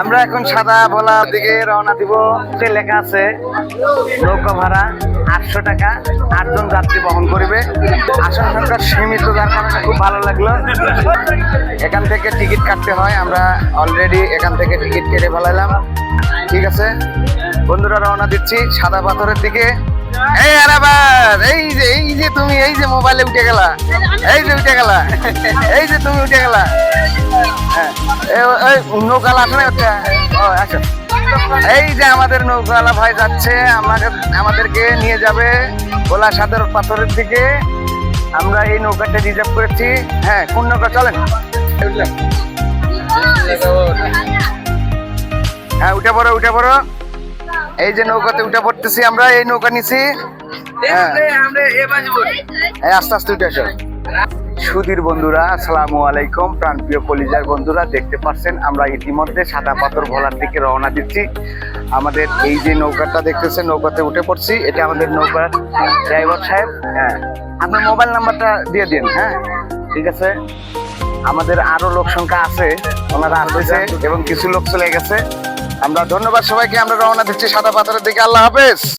আমরা এখন সাদা ভোলার দিকে রওনা দিব। লেখা আছে, নৌকা ভাড়া আটশো টাকা, আটজন যাত্রী বহন করবে। আসন সংখ্যা সীমিত, যার কারণে খুব ভালো লাগল। এখান থেকে টিকিট কাটতে হয়, আমরা অলরেডি এখান থেকে টিকিট কেটে ফেলাইলাম। ঠিক আছে? বন্ধুরা, রওনা দিচ্ছি সাদা পাথরের দিকে। এই আরাবার এই যে এই যে তুমি, এই যে মোবাইলে উঠে গেলা। এই যে উঠে গেলা, এই যে তুমি উঠে গেলা। হ্যাঁ নৌকালা আছে না আচ্ছা। এই যে আমাদের নৌকালা ভাই যাচ্ছে আমাকে আমাদেরকে নিয়ে যাবে ভোলা সাদর পাথরের দিকে। আমরা এই নৌকাটা রিজার্ভ করেছি। হ্যাঁ কোন নৌকা? চলেন। হ্যাঁ উঠে পড়ো উঠে পড়ো। এই যে নৌকাতে উঠে পড়তেছি আমরা এই নৌকা নিছি। হ্যাঁ। আস্তে আস্তে উঠে আসো। সুধীর বন্ধুরা আসসালামু আলাইকুম প্রাণপ্রিয় কলিজার বন্ধুরা দেখতে পাচ্ছেন আমরা ইতিমধ্যে সাদা পাথর ভোলার দিকে রওনা দিচ্ছি। আমাদের এই যে নৌকাটা দেখতেছেন নৌকাতে উঠে পড়ছি। এটা আমাদের নৌকার ড্রাইভার সাহেব। হ্যাঁ। আপনার মোবাইল নাম্বারটা দিয়ে দিন হ্যাঁ। ঠিক আছে? আমাদের আরও লোক সংখ্যা আছে। ওনারা আসতেছে এবং কিছু লোক চলে গেছে। আমরা ধন্যবাদ সবাইকে আমরা রওনা দিচ্ছি সাদা পাথরের দিকে। আল্লাহ হাফেজ।